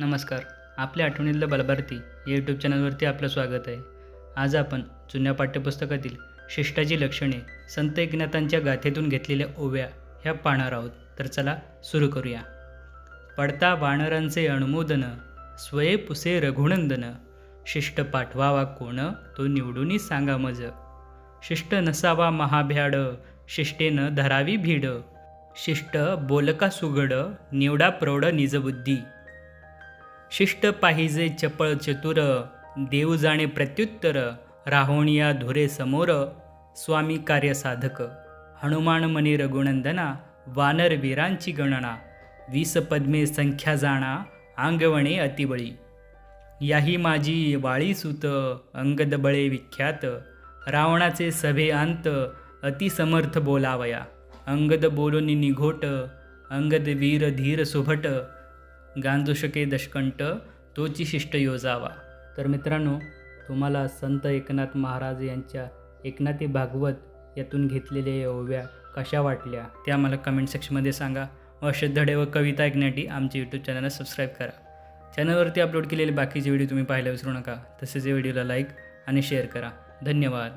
नमस्कार. आपल्या आठवणीतलं बलभारती या यूट्यूब चॅनलवरती आपलं स्वागत आहे. आज आपण जुन्या पाठ्यपुस्तकातील शिष्टाची लक्षणे संत एकनाथांच्या गाथेतून घेतलेल्या ओव्या ह्या पाहणार आहोत. तर चला सुरू करूया. पडता वानरांचे अनुमोदन स्वये पुसे रघुनंदन. शिष्ट पाठवावा कोण तो निवडूनही सांगा मज. शिष्ट नसावा महाभ्याड शिष्टेनं धरावी भीड. शिष्ट बोलका सुगड निवडा प्रौढ निजबुद्धी. शिष्ट पाहिजे चपळ चतुर देव जाणे प्रत्युत्तर राहोणिया धुरे समोर स्वामी कार्य साधक. हनुमान मनी रघुनंदना वानर वीरांची गणना वीस पद्मे संख्या जाणा आंगवणे अतिबळी. याही माझी वाळी सुत विख्यात रावणाचे सभे अंत अतिसमर्थ बोलावया. अंगद बोलून निघोट अंगद वीर धीर सुभट गांधुशके दशकंठ तोची शिष्ट योजावा. तर मित्रांनो तुम्हाला संत एकनाथ महाराज यांच्या एकनाथी भागवत यातून घेतलेल्या या ओव्या कशा वाटल्या त्या मला कमेंट सेक्शनमध्ये सांगा. व असे धडे व कविता ऐकण्यासाठी आमच्या यूट्यूब चॅनलला सबस्क्राईब करा. चॅनलवरती अपलोड केलेले बाकीचे व्हिडिओ तुम्ही पाहायला विसरू नका. तसेच या व्हिडिओला लाईक आणि शेअर करा. धन्यवाद.